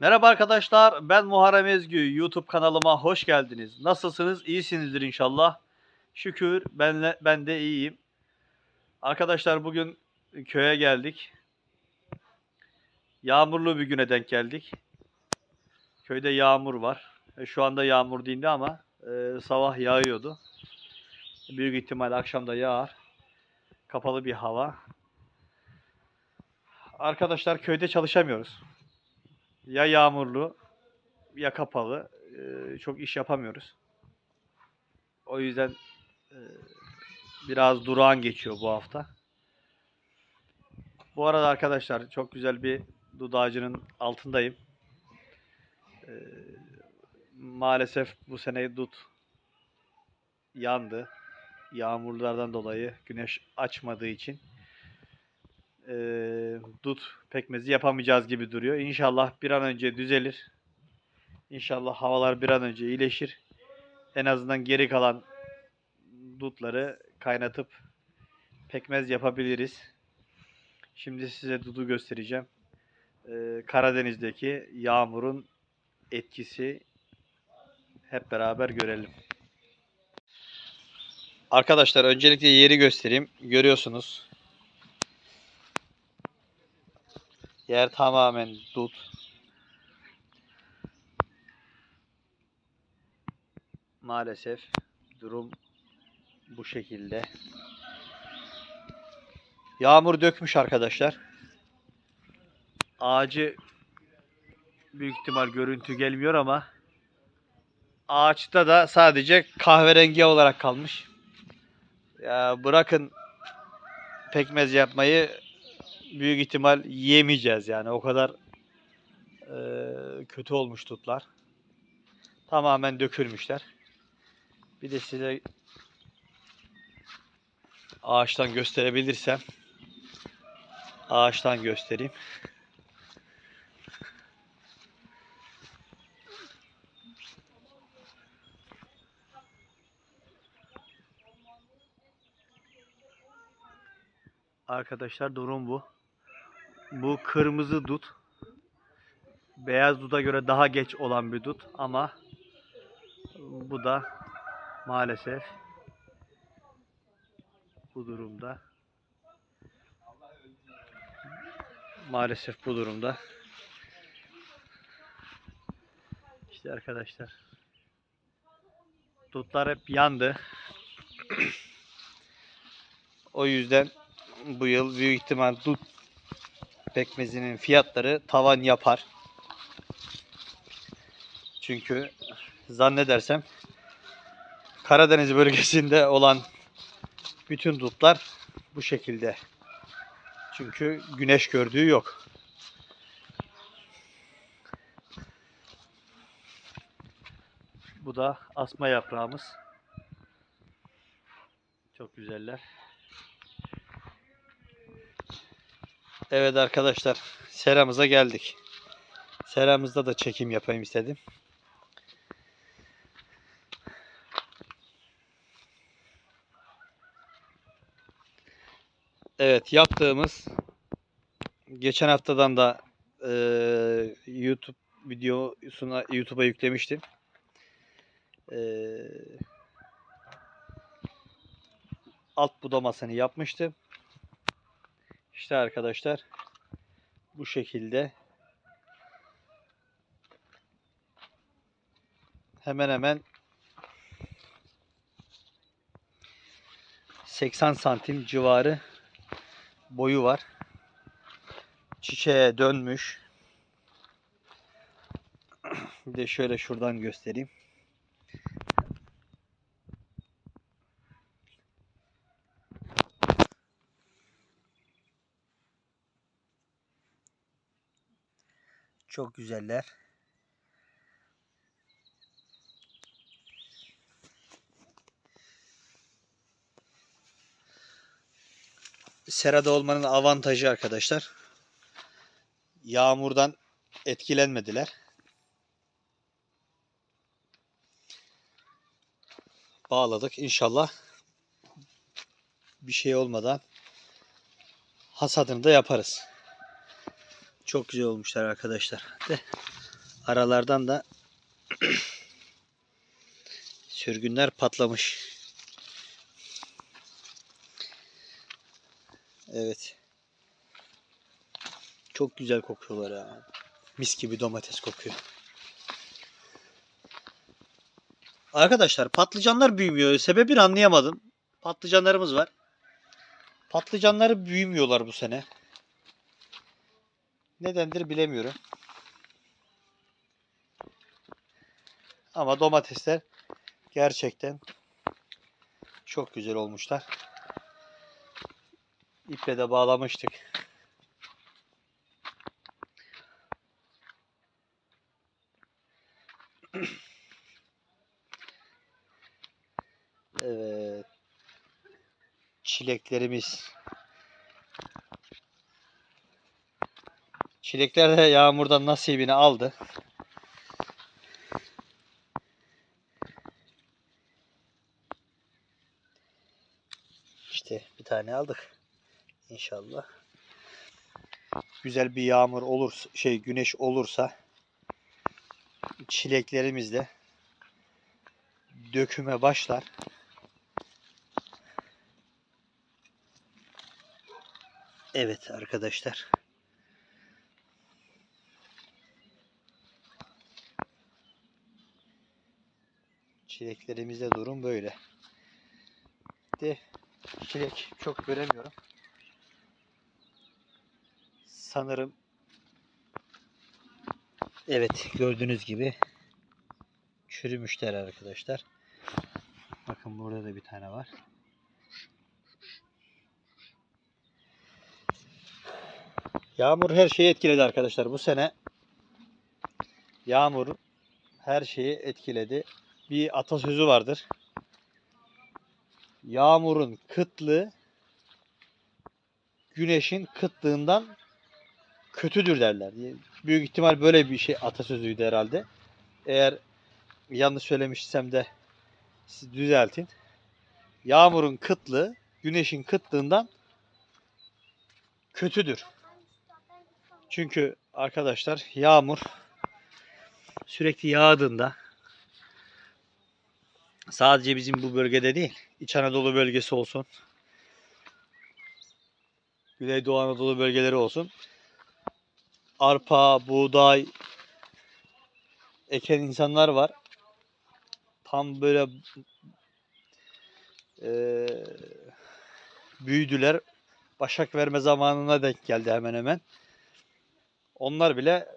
Merhaba arkadaşlar, ben Muharrem Ezgü. YouTube kanalıma hoş geldiniz. Nasılsınız? İyisinizdir inşallah. Şükür ben, ben de iyiyim. Arkadaşlar bugün köye geldik. Yağmurlu bir güne denk geldik. Köyde yağmur var. E, Şu anda yağmur dindi ama e, sabah yağıyordu. Büyük ihtimal akşam da yağar. Kapalı bir hava. Arkadaşlar köyde çalışamıyoruz. Ya yağmurlu ya kapalı. Ee, çok iş yapamıyoruz. O yüzden e, biraz durağan geçiyor bu hafta. Bu arada arkadaşlar çok güzel bir dut ağacının altındayım. Ee, maalesef bu sene dut yandı. Yağmurlardan dolayı güneş açmadığı için e, dut pekmezi yapamayacağız gibi duruyor. İnşallah bir an önce düzelir. İnşallah havalar bir an önce iyileşir. En azından geri kalan dutları kaynatıp pekmez yapabiliriz. Şimdi size dudu göstereceğim. Ee, Karadeniz'deki yağmurun etkisi hep beraber görelim. Arkadaşlar öncelikle yeri göstereyim. Görüyorsunuz. Yer tamamen dut. Maalesef durum bu şekilde. Yağmur dökmüş arkadaşlar. Ağacı büyük ihtimal görüntü gelmiyor ama ağaçta da sadece kahverengi olarak kalmış. Ya bırakın pekmez yapmayı büyük ihtimal yiyemeyeceğiz yani o kadar eee, kötü olmuş tutlar. Tamamen dökülmüşler. Bir de size ağaçtan gösterebilirsem ağaçtan göstereyim. Arkadaşlar durum bu. Bu kırmızı dut. Beyaz duda göre daha geç olan bir dut ama bu da maalesef bu durumda maalesef bu durumda işte arkadaşlar dutlar hep yandı o yüzden bu yıl büyük ihtimal dut pekmezinin fiyatları tavan yapar. Çünkü zannedersem Karadeniz bölgesinde olan bütün dutlar bu şekilde. Çünkü güneş gördüğü yok. Bu da asma yaprağımız. Çok güzeller. Evet arkadaşlar, seramıza geldik. Seramızda da çekim yapayım istedim. Evet, yaptığımız geçen haftadan da eee, YouTube videosuna YouTube'a yüklemiştim. Eee, alt budamasını yapmıştım. İşte arkadaşlar bu şekilde hemen hemen 80 santim civarı boyu var. Çiçeğe dönmüş. Bir de şöyle şuradan göstereyim. Çok güzeller. Serada olmanın avantajı arkadaşlar. Yağmurdan etkilenmediler. Bağladık. İnşallah bir şey olmadan hasadını da yaparız. Çok güzel olmuşlar arkadaşlar. De. Aralardan da sürgünler patlamış. Evet. Çok güzel kokuyorlar ya. Mis gibi domates kokuyor. Arkadaşlar patlıcanlar büyümüyor. Sebebini anlayamadım. Patlıcanlarımız var. Patlıcanları büyümüyorlar bu sene. Nedendir bilemiyorum. Ama domatesler gerçekten çok güzel olmuşlar. İple de bağlamıştık. Evet. Çileklerimiz. Çilekler de yağmurdan nasibini aldı. İşte bir tane aldık. İnşallah. Güzel bir yağmur olursa, şey güneş olursa çileklerimiz de döküme başlar. Evet arkadaşlar. Çileklerimizde durum böyle. De çilek çok göremiyorum. Sanırım Evet gördüğünüz gibi çürümüşler arkadaşlar. Bakın burada da bir tane var. Yağmur her şeyi etkiledi arkadaşlar. Bu sene yağmur her şeyi etkiledi. Bir atasözü vardır. Yağmurun kıtlığı güneşin kıtlığından kötüdür derler. Büyük ihtimal böyle bir şey atasözüydü herhalde. Eğer yanlış söylemişsem de siz düzeltin. Yağmurun kıtlığı güneşin kıtlığından kötüdür. Çünkü arkadaşlar yağmur sürekli yağdığında sadece bizim bu bölgede değil, İç Anadolu bölgesi olsun, Güneydoğu Anadolu bölgeleri olsun, arpa, buğday eken insanlar var. Tam böyle eee, büyüdüler. Başak verme zamanına denk geldi hemen hemen. Onlar bile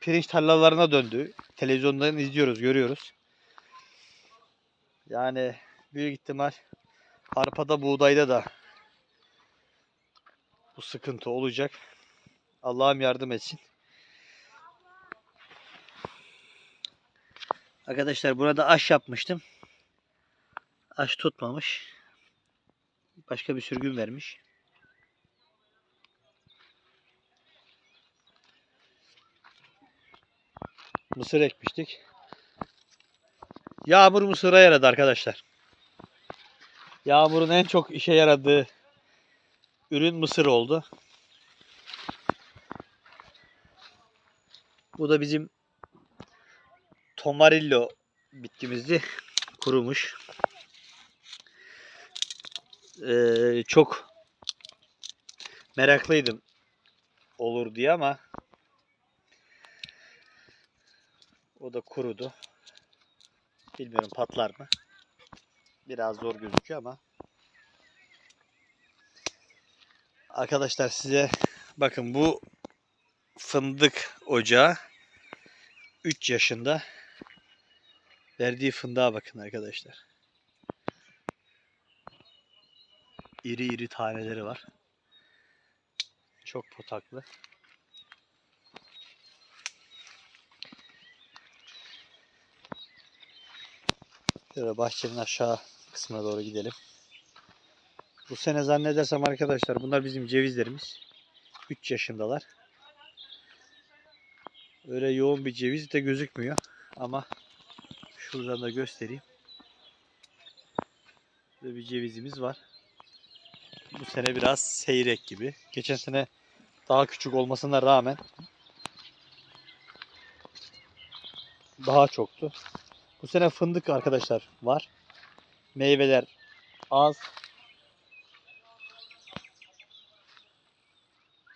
pirinç tarlalarına döndü. Televizyondan izliyoruz, görüyoruz. Yani büyük ihtimal arpada, buğdayda da bu sıkıntı olacak. Allah'ım yardım etsin. Arkadaşlar burada aş yapmıştım. Aş tutmamış. Başka bir sürgün vermiş. Mısır ekmiştik. Yağmur mısıra yaradı arkadaşlar. Yağmurun en çok işe yaradığı ürün mısır oldu. Bu da bizim Tomarillo bitkimizdi. Kurumuş. Ee, çok meraklıydım olur diye ama o da kurudu. Bilmiyorum patlar mı. Biraz zor gözüküyor ama. Arkadaşlar size bakın bu fındık ocağı 3 yaşında verdiği fındığa bakın arkadaşlar. İri iri taneleri var. Çok potaklı. Şöyle bahçenin aşağı kısmına doğru gidelim. Bu sene zannedersem arkadaşlar bunlar bizim cevizlerimiz. 3 yaşındalar. Öyle yoğun bir ceviz de gözükmüyor. Ama şuradan da göstereyim. Burada bir cevizimiz var. Bu sene biraz seyrek gibi. Geçen sene daha küçük olmasına rağmen daha çoktu. Bu sene fındık arkadaşlar var. Meyveler az.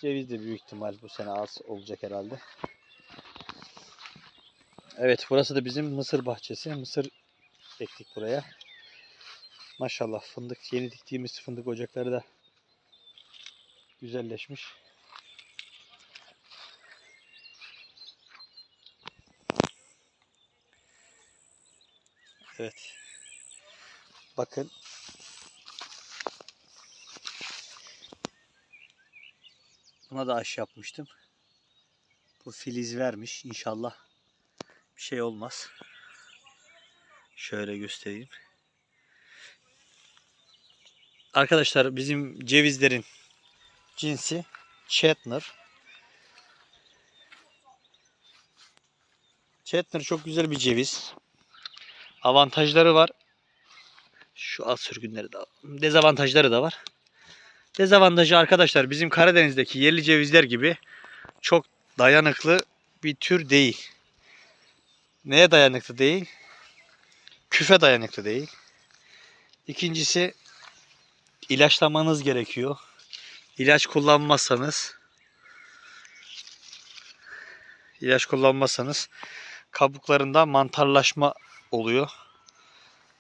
Ceviz de büyük ihtimal bu sene az olacak herhalde. Evet burası da bizim mısır bahçesi. Mısır ektik buraya. Maşallah fındık yeni diktiğimiz fındık ocakları da güzelleşmiş. Evet. Bakın. Buna da aşı yapmıştım. Bu filiz vermiş. İnşallah bir şey olmaz. Şöyle göstereyim. Arkadaşlar bizim cevizlerin cinsi Chetner. Chetner çok güzel bir ceviz. Avantajları var. Şu az sürgünleri de dezavantajları da var. Dezavantajı arkadaşlar bizim Karadeniz'deki yerli cevizler gibi çok dayanıklı bir tür değil. Neye dayanıklı değil? Küfe dayanıklı değil. İkincisi ilaçlamanız gerekiyor. İlaç kullanmazsanız ilaç kullanmazsanız kabuklarında mantarlaşma oluyor.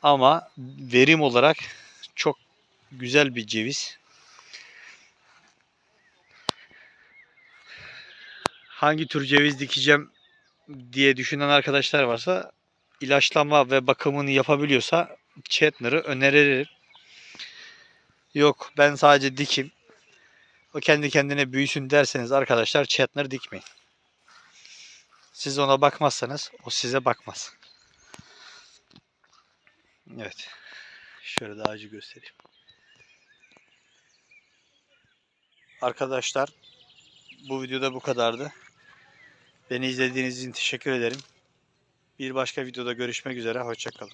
Ama verim olarak çok güzel bir ceviz. Hangi tür ceviz dikeceğim diye düşünen arkadaşlar varsa ilaçlama ve bakımını yapabiliyorsa Chetner'ı öneririm. Yok ben sadece dikim. O kendi kendine büyüsün derseniz arkadaşlar Chetner dikmeyin. Siz ona bakmazsanız o size bakmaz. Evet. Şöyle de ağacı göstereyim. Arkadaşlar bu videoda bu kadardı. Beni izlediğiniz için teşekkür ederim. Bir başka videoda görüşmek üzere. Hoşçakalın.